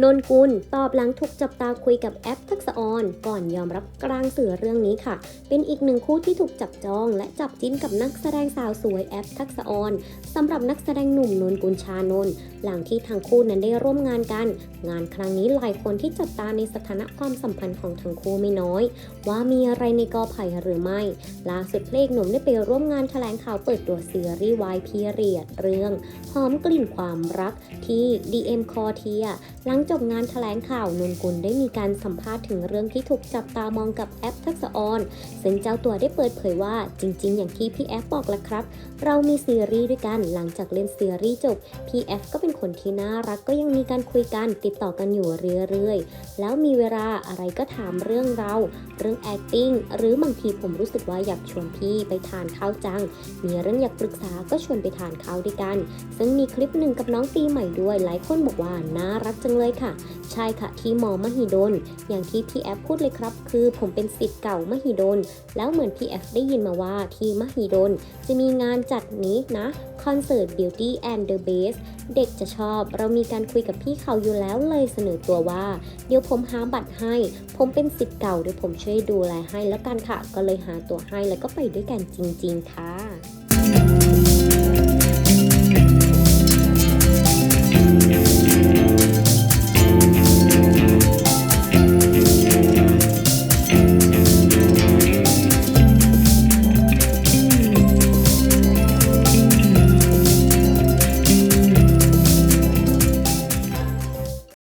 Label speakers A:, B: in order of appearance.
A: นนกุลตอบหลังถูกจับตาคุยกับแอปทักษะออนก่อนยอมรับกลางสื่อเรื่องนี้ค่ะ เป็นอีกหนึ่งคู่ที่ถูกจับจองและจับจิ้นกับนักแสดงสาวสวยแอปทักษะออนสำหรับนักแสดงหนุ่มนนกุลชานนหลังที่ทั้งคู่นั้นได้ร่วมงานกัน งานครั้งนี้หลายคนที่จับตาในสถานะความสัมพันธ์ของทั้งคู่ไม่น้อย ว่ามีอะไรในกอไผ่หรือไม่ล่าสุดเพลงหนุ่มได้ไปร่วมงานแถลงข่าวเปิดตัวซีรีส์วายพีเรียดเรื่องหอมกลิ่นความรักที่ DM c o r t i a หลังจบงานแถลงข่าวนนกุลได้มีการสัมภาษณ์ถึงเรื่องที่ถูกจับตามองกับแอปทักษะออน ซึ่งเจ้าตัวได้เปิดเผยว่าจริง ๆ อย่างที่พี่แอฟบอกแหละครับ เรามีซีรีส์ด้วยกันหลังจากเล่นซีรีส์จบพี่แอฟก็เป็นคนที่น่ารักก็ยังมีการคุยกันติดต่อกันอยู่เรื่อยๆ แล้วมีเวลาอะไรก็ถามเรื่องเรา เรื่อง acting หรือบางทีผมรู้สึกว่าอยากชวนพี่ไปทานข้าวจัง มีเรื่องอยากปรึกษาก็ชวนไปทานข้าวด้วยกัน ซึ่งมีคลิปหนึ่งกับน้องปีใหม่ด้วยหลายคนบอกว่าน่ารักจังเลยค่ะ ใช่ค่ะที่มอมหิดล อย่างที่พี่แอฟพูดเลยครับ คือผมเป็นสิทธิ์เก่ามหิดล แล้วเหมือนพี่แอฟได้ยินมาว่าที่มหิดล จะมีงานจัดนี้นะคอนเสิร์ต Beauty and the Beast เด็กจะชอบ เรามีการคุยกับพี่เขาอยู่แล้วเลยเสนอตัวว่า เดี๋ยวผมหาบัตรให้ ผมเป็นสิทธิ์เก่าเดี๋ยวผมช่วยดูแลให้แล้วกันค่ะ ก็เลยหาตัวให้แล้วก็ไปด้วยกันจริง ๆ ค่ะ